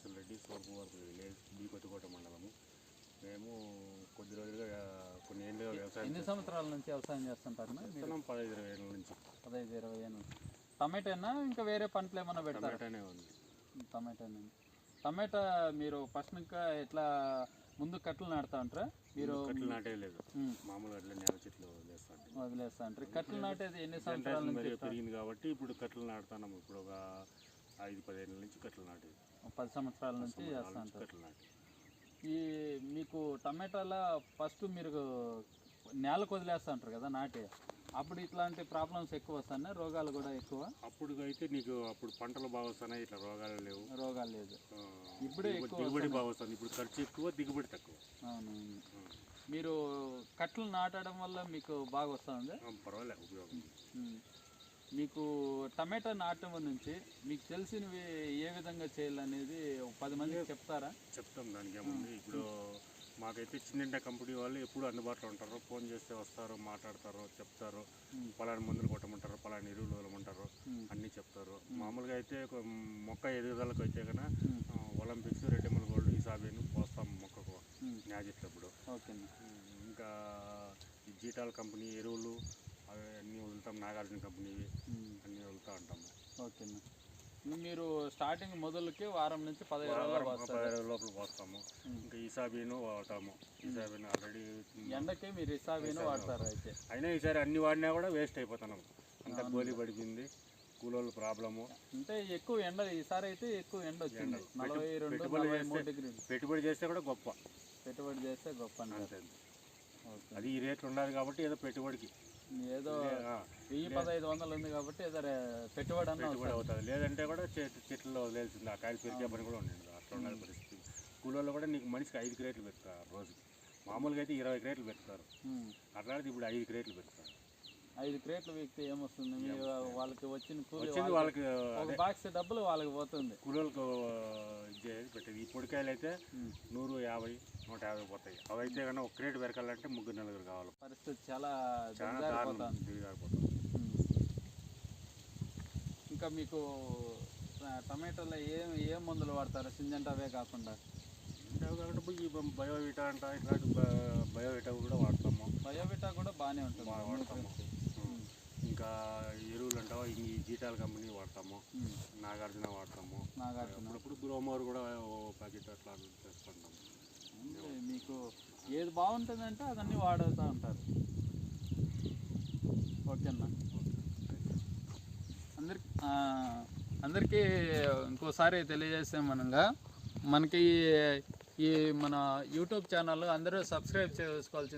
Srinivasulu Reddy Sorpuvarthi village B Kothakota మండలము. మేము కొద్ది రోజులుగా కొన్ని ఏళ్ళుగా వ్యవసాయం ఎన్ని సంవత్సరాల నుంచి వ్యవసాయం చేస్తుంటారు చేస్తున్నాం పదహైదు ఇరవై ఏళ్ళ నుంచి. పదహైదు ఇరవై ఏళ్ళు టమాటానా? ఇంకా వేరే పంటలు ఏమైనా పెడతారా? టమాటానే ఉంది. టమాటానా. టమాటా మీరు ఫస్ట్ ఇంకా ఎట్లా ముందు కట్టలు నాటుతా ఉంటారా? మీరు కట్టలు నాటేయలేదు ఉమ్, మామూలుగా అట్లా నేల చెట్లు వదిలేస్తాడు వదిలేస్తా అంటారు కట్టలు నాటేది ఎన్ని సంవత్సరాల పెరిగింది కాబట్టి ఇప్పుడు కట్టలు నాటుతున్నాము ఇప్పుడు ఒక ఐదు పదిహేను నుంచి కట్టలు నాటేది. పది సంవత్సరాల నుంచి నుంచి ఉంటారు. కట్టలు నాటి ఈ మీకు టమాటాల ఫస్ట్ మీరు నేలకు వదిలేస్తా ఉంటారు కదా నాటి. అప్పుడు ఇట్లాంటి ప్రాబ్లమ్స్ ఎక్కువ వస్తాయి? రోగాలు కూడా ఎక్కువ? అప్పుడు అయితే నీకు అప్పుడు పంటలు బాగా వస్తున్నాయి ఇట్లా రోగాలు లేవు. రోగాలు లేదు. ఇప్పుడే దిగుబడి- ఎక్కువ దిగుబడి బాగా వస్తుంది. ఇప్పుడు ఖర్చు ఎక్కువ దిగుబడి తక్కువ. అవును మీరు కట్టలు నాటడం వల్ల మీకు బాగా వస్తుంది? పర్వాలేదు ఉపయోగం మీకు టమాటా నాటడం నుంచి మీకు తెలిసినవి ఏ విధంగా చేయాలనేది పది మందికి చెప్తారా? చెప్తాం దానికి ఏముంది? ఇప్పుడు మాకైతే చిన్న కంపెనీ వాళ్ళు ఎప్పుడు అందుబాటులో ఉంటారు. ఫోన్ చేస్తే వస్తారు మాట్లాడతారు చెప్తారు. పలాని మందులు కొట్టమంటారు పలాని ఎరువులు వదలమంటారు. అన్నీ చెప్తారు. మామూలుగా అయితే మొక్క ఎదుగుదలకు అయితే కన్నా. ఒలింపిక్స్ రెడ్డిమల్ గోల్డ్ ఈ సాబీను పోస్తాం మొక్కకు. అన్న. ఇంకా జీటాల్ కంపెనీ ఎరువులు అవి అన్నీ వదులుతాం. Nagarjuna company um. అన్నీ వదులుతూ ఉంటాము ఓకే మీరు స్టార్టింగ్ మొదలుకి వారం నుంచి పదహైదు పదిహేను లోపల పోస్తాము. ఇంకా ఈసాబీను వాడతాము. ఈసాబీను ఆల్రెడీ ఎండకి మీరు ఇసాబీను వాడతారు అయితే. అయినా ఈసారి అన్ని వాడినా కూడా వేస్ట్ అయిపోతున్నాం. అంత గోలీ పడిపోయింది. కూలోళ్ళు ప్రాబ్లము. అంటే ఎక్కువ ఎండ ఈసారి అయితే ఎక్కువ ఎండ వచ్చింది. నలభై రెండు డిగ్రీలు. పెట్టుబడి చేస్తే కూడా గొప్ప. పెట్టుబడి చేస్తే గొప్ప అంతే అది ఈ రేట్లు ఉండాలి కాబట్టి ఏదో పెట్టుబడికి. ఏదో వెయ్యి పదహైదు వందలు ఉంది కాబట్టి ఏదో పెట్టుబడి అన్న పెట్టుబడి అవుతుంది. లేదంటే కూడా చెట్టు చెట్లలో వదిలేసింది ఆ కాయలు పెరిగే పని కూడా ఉండేది అట్లా ఉండాలి పరిస్థితి. కూలోళ్ళు కూడా నీకు మనిషికి ఐదు క్రేట్లు పెడతారు రోజుకి. మామూలుగా అయితే ఇరవై క్రేట్లు పెడతారు. అట్లాంటిది ఇప్పుడు ఐదు క్రేట్లు పెడతారు. ఐదు క్రేట్లు వ్యక్తి ఏమొస్తుంది? మీరు వాళ్ళకి వచ్చిన కూలి వచ్చింది వాళ్ళకి- ఒక బాక్స్ డబ్బులు వాళ్ళకి పోతుంది. ఇచ్చేది పెట్టేది. ఈ పొడికాయలు అయితే. నూరు యాభై నూట యాభై పోతాయి. అవి అయితే కన్నా ఒక క్రేట్ పెరకాలంటే ముగ్గురు నలుగురు కావాలి. పరిస్థితి చాలా. ఇంకా మీకు టమాటాలో ఏ ఏ మందులు వాడతారు? సింజంటావే కాకుండా. ఈ బయోవిటా అంట ఇట్లాంటి బయోవిటా కూడా వాడతాము. బయోవిటా కూడా బాగానే ఉంటుంది. వాడతాము. ఇంకా ఎరువులు అంటావా? ఈ జీటాల కంపెనీ వాడతాము. నాగార్జున వాడతాము. నాగార్జున. అప్పుడప్పుడు గ్రోమోర్ కూడా ఓ ప్యాకెట్ అట్లా చేసుకుంటాము అంటే మీకు ఏది బాగుంటుందంటే అదన్నీ వాడుతూ ఉంటారు. ఓకేనా? అందరికి అందరికీ ఇంకోసారి తెలియజేస్తే మనంగా. మనకి ఈ మన యూట్యూబ్ ఛానల్ అందరూ సబ్స్క్రైబ్ చేసుకోవాల్సింది.